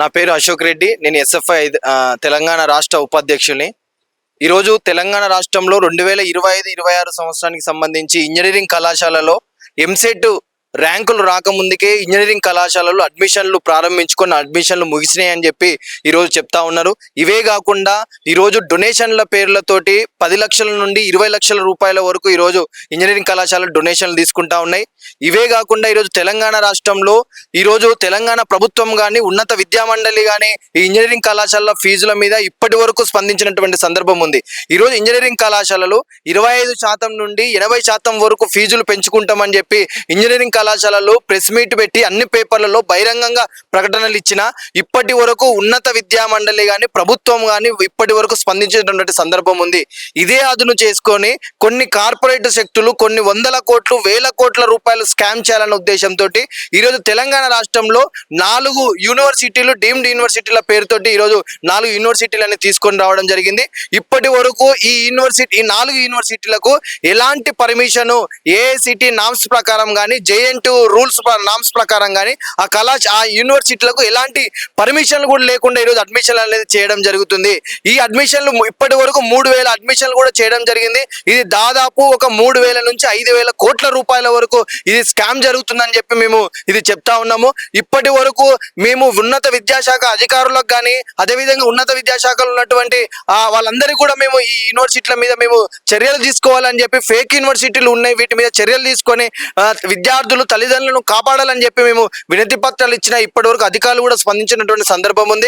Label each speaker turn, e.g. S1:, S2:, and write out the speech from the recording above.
S1: నా పేరు అశోక్ రెడ్డి. నేను ఎస్ఎఫ్ఐ తెలంగాణ రాష్ట్ర ఉపాధ్యక్షుని. ఈరోజు తెలంగాణ రాష్ట్రంలో రెండు వేల ఇరవై ఐదు ఇరవై ఆరు సంవత్సరానికి సంబంధించి ఇంజనీరింగ్ కళాశాలలో ఎంసెట్ ర్యాంకులు రాకముందుకే ఇంజనీరింగ్ కళాశాలలో అడ్మిషన్లు ప్రారంభించుకొని అడ్మిషన్లు ముగిసినాయని చెప్పి ఈరోజు చెప్తా ఉన్నారు. ఇవే కాకుండా ఈరోజు డొనేషన్ల పేర్లతోటి పది లక్షల నుండి ఇరవై లక్షల రూపాయల వరకు ఈరోజు ఇంజనీరింగ్ కళాశాలలు డొనేషన్లు తీసుకుంటా ఉన్నాయి. ఇవే కాకుండా ఈరోజు తెలంగాణ రాష్ట్రంలో ఈరోజు తెలంగాణ ప్రభుత్వం కానీ ఉన్నత విద్యా మండలి కానీ ఈ ఇంజనీరింగ్ కళాశాలల ఫీజుల మీద ఇప్పటి వరకు స్పందించినటువంటి సందర్భం ఉంది. ఈరోజు ఇంజనీరింగ్ కళాశాలలు ఇరవై ఐదు శాతం నుండి ఎనభై శాతం వరకు ఫీజులు పెంచుకుంటామని చెప్పి ఇంజనీరింగ్ కళాశాలలో ప్రెస్ మీట్ పెట్టి అన్ని పేపర్లలో బహిరంగంగా ప్రకటనలు ఇచ్చిన ఇప్పటి వరకు ఉన్నత విద్యా మండలి కానీ ప్రభుత్వం కానీ ఇప్పటి వరకు స్పందించేటటువంటి సందర్భం ఉంది. ఇదే అదును చేసుకొని కొన్ని కార్పొరేట్ శక్తులు కొన్ని వందల కోట్లు వేల కోట్ల రూపాయలు స్కామ్ చేయాలన్న ఉద్దేశంతో ఈరోజు తెలంగాణ రాష్ట్రంలో నాలుగు యూనివర్సిటీలు డీమ్డ్ యూనివర్సిటీల పేరుతోటి ఈరోజు నాలుగు యూనివర్సిటీలని తీసుకొని రావడం జరిగింది. ఇప్పటి వరకు ఈ యూనివర్సిటీ ఈ నాలుగు యూనివర్సిటీలకు ఎలాంటి పర్మిషన్ ఏఐసిటి నామ్స్ ప్రకారం కానీ జేఎన్ రూల్స్ నామ్స్ ప్రకారం కానీ ఆ కళా ఆ యూనివర్సిటీలకు ఎలాంటి పర్మిషన్లు కూడా లేకుండా ఈరోజు అడ్మిషన్లు అనేది చేయడం జరుగుతుంది. ఈ అడ్మిషన్లు ఇప్పటి వరకు మూడు వేల అడ్మిషన్లు కూడా చేయడం జరిగింది. ఇది దాదాపు ఒక మూడు వేల నుంచి ఐదు వేల కోట్ల రూపాయల వరకు ఇది స్కామ్ జరుగుతుందని చెప్పి మేము ఇది చెప్తా ఉన్నాము. ఇప్పటి వరకు మేము ఉన్నత విద్యాశాఖ అధికారులకు కానీ అదేవిధంగా ఉన్నత విద్యాశాఖలో ఉన్నటువంటి వాళ్ళందరికీ కూడా మేము ఈ యూనివర్సిటీల మీద మేము చర్యలు తీసుకోవాలని చెప్పి ఫేక్ యూనివర్సిటీలు ఉన్నాయి వీటి మీద చర్యలు తీసుకొని విద్యార్థులు తల్లిదండ్రులను కాపాడాలని చెప్పి మేము వినతి పత్రాలు ఇచ్చిన ఇప్పటి వరకు అధికారులు కూడా స్పందించినటువంటి సందర్భం ఉంది.